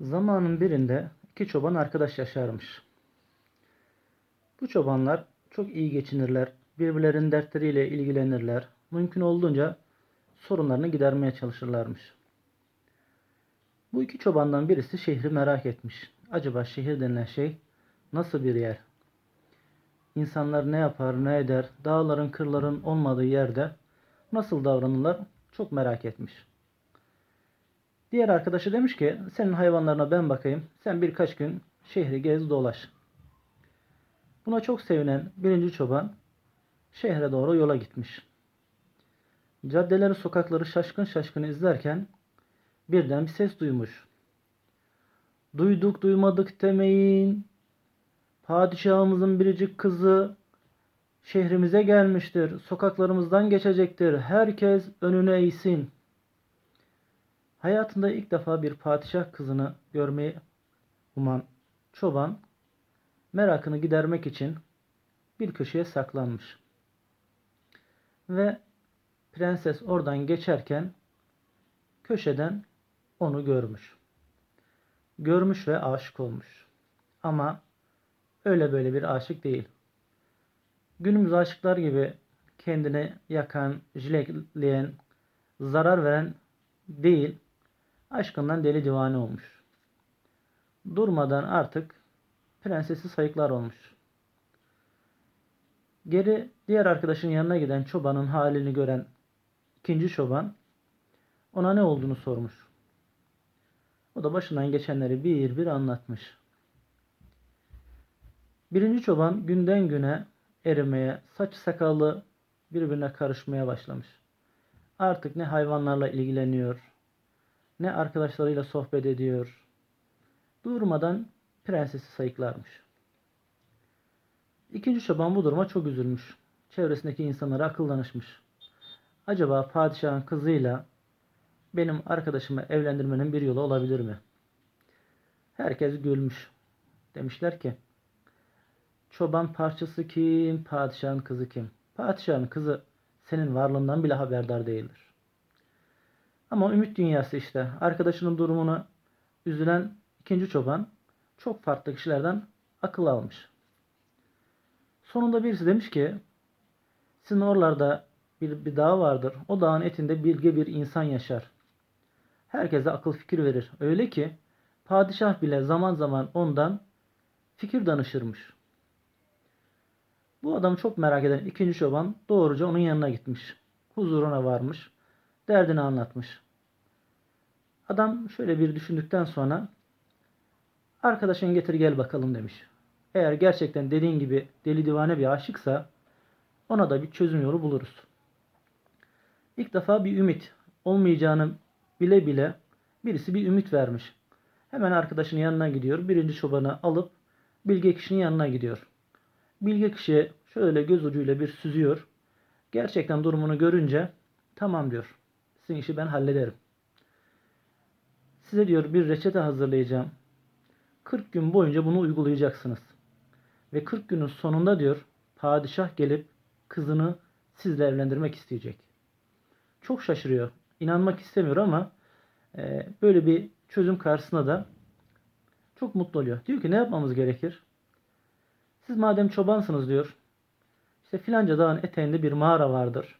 Zamanın birinde iki çoban arkadaş yaşarmış. Bu çobanlar çok iyi geçinirler, birbirlerinin dertleriyle ilgilenirler, mümkün olduğunca sorunlarını gidermeye çalışırlarmış. Bu iki çobandan birisi şehri merak etmiş. Acaba şehir denilen şey nasıl bir yer? İnsanlar ne yapar, ne eder, dağların, kırların olmadığı yerde nasıl davranırlar çok merak etmiş. Diğer arkadaşı demiş ki senin hayvanlarına ben bakayım. Sen birkaç gün şehri gez dolaş. Buna çok sevinen birinci çoban şehre doğru yola gitmiş. Caddeleri sokakları şaşkın şaşkın izlerken birden bir ses duymuş. Duyduk duymadık demeyin. Padişahımızın biricik kızı şehrimize gelmiştir. Sokaklarımızdan geçecektir. Herkes önüne eğsin. Hayatında ilk defa bir padişah kızını görmeyi uman çoban merakını gidermek için bir köşeye saklanmış. Ve prenses oradan geçerken köşeden onu görmüş. Görmüş ve aşık olmuş. Ama öyle böyle bir aşık değil. Günümüz aşıklar gibi kendini yakan, jilekleyen, zarar veren değil, aşkından deli divane olmuş. Durmadan artık prensesi sayıklar olmuş. Geri diğer arkadaşın yanına giden çobanın halini gören ikinci çoban ona ne olduğunu sormuş. O da başından geçenleri bir bir anlatmış. Birinci çoban günden güne erimeye, saç sakalı birbirine karışmaya başlamış. Artık ne hayvanlarla ilgileniyor, ne arkadaşlarıyla sohbet ediyor. Durmadan prensesi sayıklarmış. İkinci çoban bu duruma çok üzülmüş. Çevresindeki insanlara akıl danışmış. Acaba padişahın kızıyla benim arkadaşımı evlendirmenin bir yolu olabilir mi? Herkes gülmüş. Demişler ki çoban parçası kim, padişahın kızı kim? Padişahın kızı senin varlığından bile haberdar değildir. Ama ümit dünyası işte. Arkadaşının durumunu üzülen ikinci çoban çok farklı kişilerden akıl almış. Sonunda birisi demiş ki sizin oralarda bir, bir dağ vardır. O dağın etinde bilge bir insan yaşar. Herkese akıl fikir verir. Öyle ki padişah bile zaman zaman ondan fikir danışırmış. Bu adamı çok merak eden ikinci çoban doğruca onun yanına gitmiş. Huzuruna varmış. Derdini anlatmış. Adam şöyle bir düşündükten sonra arkadaşın getir gel bakalım demiş. Eğer gerçekten dediğin gibi deli divane bir aşıksa ona da bir çözüm yolu buluruz. İlk defa bir ümit olmayacağını bile bile birisi bir ümit vermiş. Hemen arkadaşının yanına gidiyor. Birinci çobanı alıp bilge kişinin yanına gidiyor. Bilge kişi şöyle göz ucuyla bir süzüyor. Gerçekten durumunu görünce tamam diyor. Sizin işi ben hallederim. Size diyor bir reçete hazırlayacağım. 40 gün boyunca bunu uygulayacaksınız. Ve 40 günün sonunda diyor padişah gelip kızını sizle evlendirmek isteyecek. Çok şaşırıyor. İnanmak istemiyor ama e, böyle bir çözüm karşısında da çok mutlu oluyor. Diyor ki ne yapmamız gerekir? Siz madem çobansınız diyor. İşte filanca dağın eteğinde bir mağara vardır.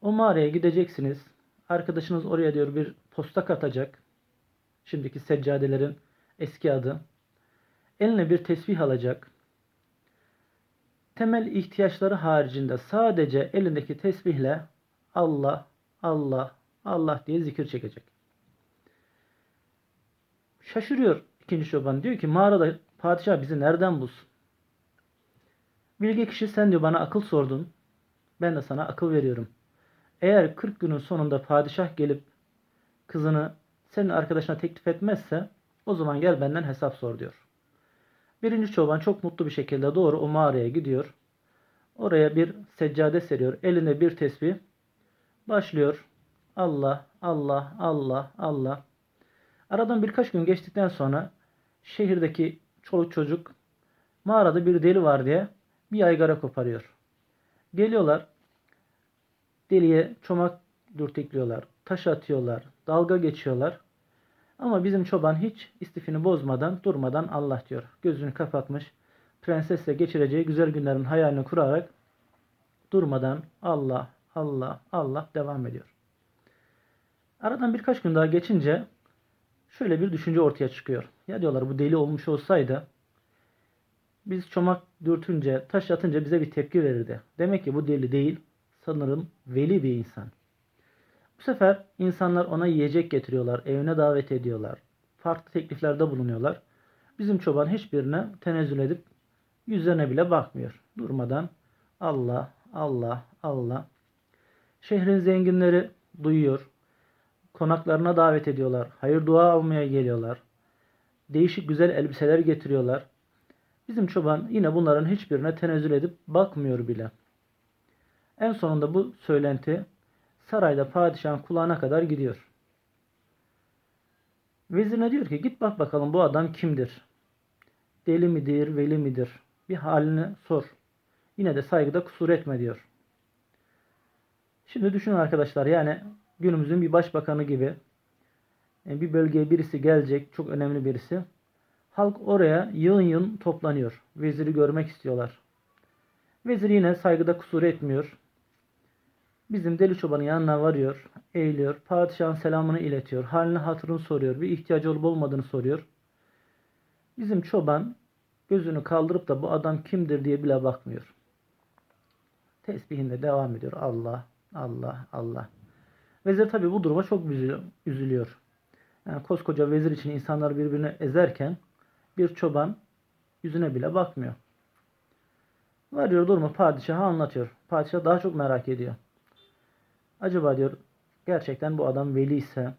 O mağaraya gideceksiniz. Arkadaşınız oraya diyor bir posta katacak. Şimdiki seccadelerin eski adı. Eline bir tesbih alacak. Temel ihtiyaçları haricinde sadece elindeki tesbihle Allah, Allah, Allah diye zikir çekecek. Şaşırıyor ikinci çoban. Diyor ki mağarada padişah bizi nereden bulsun? Bilge kişi sen diyor bana akıl sordun. Ben de sana akıl veriyorum. Eğer 40 günün sonunda padişah gelip kızını senin arkadaşına teklif etmezse o zaman gel benden hesap sor diyor. Birinci çoban çok mutlu bir şekilde doğru o mağaraya gidiyor. Oraya bir seccade seriyor. Eline bir tesbih. Başlıyor. Allah, Allah, Allah, Allah. Aradan birkaç gün geçtikten sonra şehirdeki çoluk çocuk mağarada bir deli var diye bir yaygara koparıyor. Geliyorlar. Deliye çomak dürtekliyorlar. Taş atıyorlar. Dalga geçiyorlar. Ama bizim çoban hiç istifini bozmadan, durmadan Allah diyor. Gözünü kapatmış. Prensesle geçireceği güzel günlerin hayalini kurarak durmadan Allah, Allah, Allah devam ediyor. Aradan birkaç gün daha geçince şöyle bir düşünce ortaya çıkıyor. Ya diyorlar bu deli olmuş olsaydı biz çomak dürtünce, taş atınca bize bir tepki verirdi. Demek ki bu deli değil, sanırım veli bir insan. Bu sefer insanlar ona yiyecek getiriyorlar, evine davet ediyorlar. Farklı tekliflerde bulunuyorlar. Bizim çoban hiçbirine tenezzül edip yüzlerine bile bakmıyor. Durmadan Allah, Allah, Allah. Şehrin zenginleri duyuyor. Konaklarına davet ediyorlar. Hayır dua almaya geliyorlar. Değişik güzel elbiseler getiriyorlar. Bizim çoban yine bunların hiçbirine tenezzül edip bakmıyor bile. En sonunda bu söylenti sarayda padişahın kulağına kadar gidiyor. Vezirine diyor ki git bak bakalım bu adam kimdir? Deli midir, veli midir? Bir halini sor. Yine de saygıda kusur etme diyor. Şimdi düşünün arkadaşlar yani günümüzün bir başbakanı gibi e, bir bölgeye birisi gelecek, çok önemli birisi. Halk oraya yığın yığın toplanıyor. Veziri görmek istiyorlar. Vezir yine saygıda kusur etmiyor. Bizim deli çobanın yanına varıyor, eğiliyor, padişahın selamını iletiyor, halini hatırını soruyor, bir ihtiyacı olup olmadığını soruyor. Bizim çoban gözünü kaldırıp da bu adam kimdir diye bile bakmıyor. Tesbihinde devam ediyor. Allah, Allah, Allah. Vezir tabi bu duruma çok üzülüyor. Yani koskoca vezir için insanlar birbirini ezerken bir çoban yüzüne bile bakmıyor. Varıyor durumu padişaha anlatıyor. Padişah daha çok merak ediyor. Acaba diyor gerçekten bu adam veli ise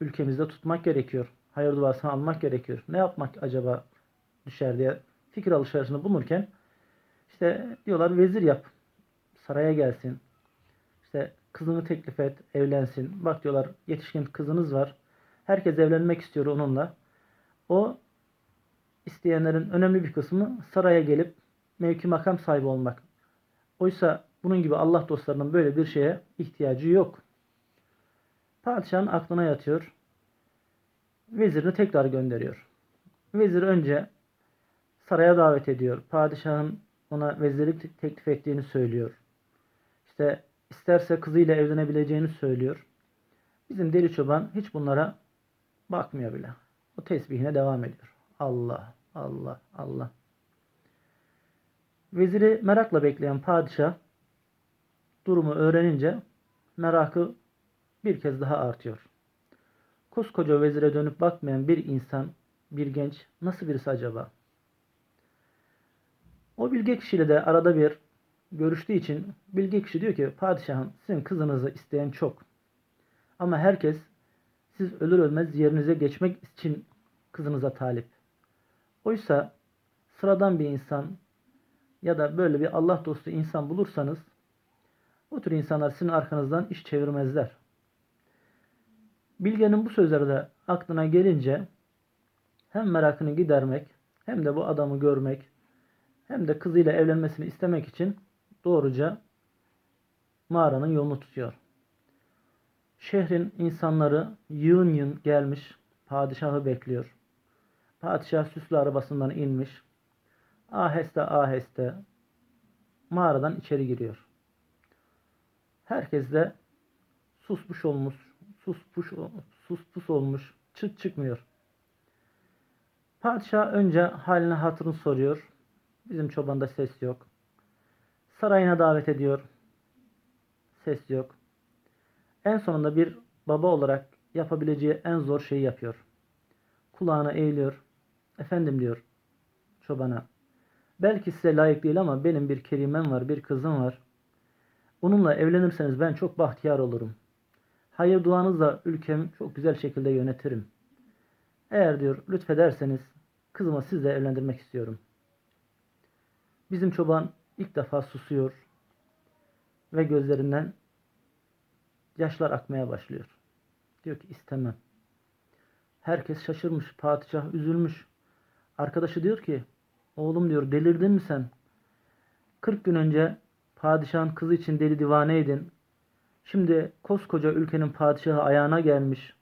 ülkemizde tutmak gerekiyor. Hayır duasını almak gerekiyor. Ne yapmak acaba düşer diye fikir alışverişinde bulunurken işte diyorlar vezir yap. Saraya gelsin. İşte kızını teklif et, evlensin. Bak diyorlar yetişkin kızınız var. Herkes evlenmek istiyor onunla. O isteyenlerin önemli bir kısmı saraya gelip mevki makam sahibi olmak. Oysa bunun gibi Allah dostlarının böyle bir şeye ihtiyacı yok. Padişahın aklına yatıyor. Vezirini tekrar gönderiyor. Vezir önce saraya davet ediyor. Padişahın ona vezirlik teklif ettiğini söylüyor. İşte isterse kızıyla evlenebileceğini söylüyor. Bizim deli çoban hiç bunlara bakmıyor bile. O tesbihine devam ediyor. Allah, Allah, Allah. Veziri merakla bekleyen padişah durumu öğrenince merakı bir kez daha artıyor. Koskoca vezire dönüp bakmayan bir insan, bir genç nasıl birisi acaba? O bilge kişiyle de arada bir görüştüğü için bilge kişi diyor ki padişahım sizin kızınızı isteyen çok. Ama herkes siz ölür ölmez yerinize geçmek için kızınıza talip. Oysa sıradan bir insan ya da böyle bir Allah dostu insan bulursanız o tür insanlar sizin arkanızdan iş çevirmezler. Bilgenin bu sözleri de aklına gelince hem merakını gidermek hem de bu adamı görmek hem de kızıyla evlenmesini istemek için doğruca mağaranın yolunu tutuyor. Şehrin insanları yığın yığın gelmiş padişahı bekliyor. Padişah süslü arabasından inmiş. Aheste aheste mağaradan içeri giriyor. Herkes de susmuş olmuş, suspuş, suspus olmuş, çıt çıkmıyor. Padişah önce haline hatırını soruyor. Bizim çobanda ses yok. Sarayına davet ediyor. Ses yok. En sonunda bir baba olarak yapabileceği en zor şeyi yapıyor. Kulağına eğiliyor. Efendim diyor çobana. Belki size layık değil ama benim bir kerimem var, bir kızım var. Onunla evlenirseniz ben çok bahtiyar olurum. Hayır duanızla ülkemi çok güzel şekilde yönetirim. Eğer diyor lütfederseniz kızımı sizle evlendirmek istiyorum. Bizim çoban ilk defa susuyor ve gözlerinden yaşlar akmaya başlıyor. Diyor ki istemem. Herkes şaşırmış, padişah üzülmüş. Arkadaşı diyor ki oğlum diyor delirdin mi sen? 40 gün önce Padişahın kızı için deli divaneydin. Şimdi koskoca ülkenin padişahı ayağına gelmiş.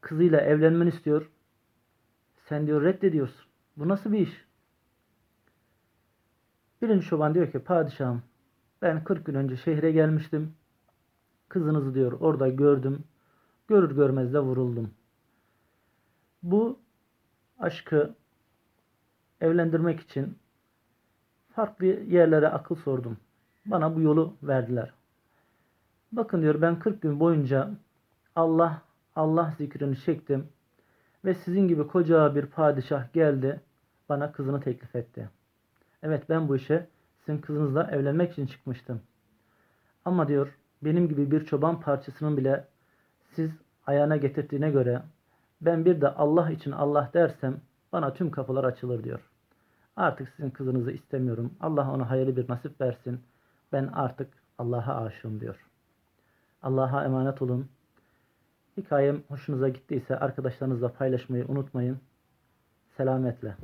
kızıyla evlenmeni istiyor. Sen diyor reddediyorsun. Bu nasıl bir iş? Birinci çoban diyor ki padişahım ben 40 gün önce şehre gelmiştim. Kızınızı diyor orada gördüm. Görür görmez de vuruldum. Bu aşkı evlendirmek için farklı yerlere akıl sordum. Bana bu yolu verdiler. Bakın diyor ben 40 gün boyunca Allah Allah zikrini çektim ve sizin gibi koca bir padişah geldi bana kızını teklif etti. Evet ben bu işe sizin kızınızla evlenmek için çıkmıştım. Ama diyor benim gibi bir çoban parçasının bile siz ayağına getirdiğine göre ben bir de Allah için Allah dersem bana tüm kapılar açılır diyor. Artık sizin kızınızı istemiyorum. Allah ona hayırlı bir nasip versin. Ben artık Allah'a aşığım diyor. Allah'a emanet olun. Hikayem hoşunuza gittiyse arkadaşlarınızla paylaşmayı unutmayın. Selametle.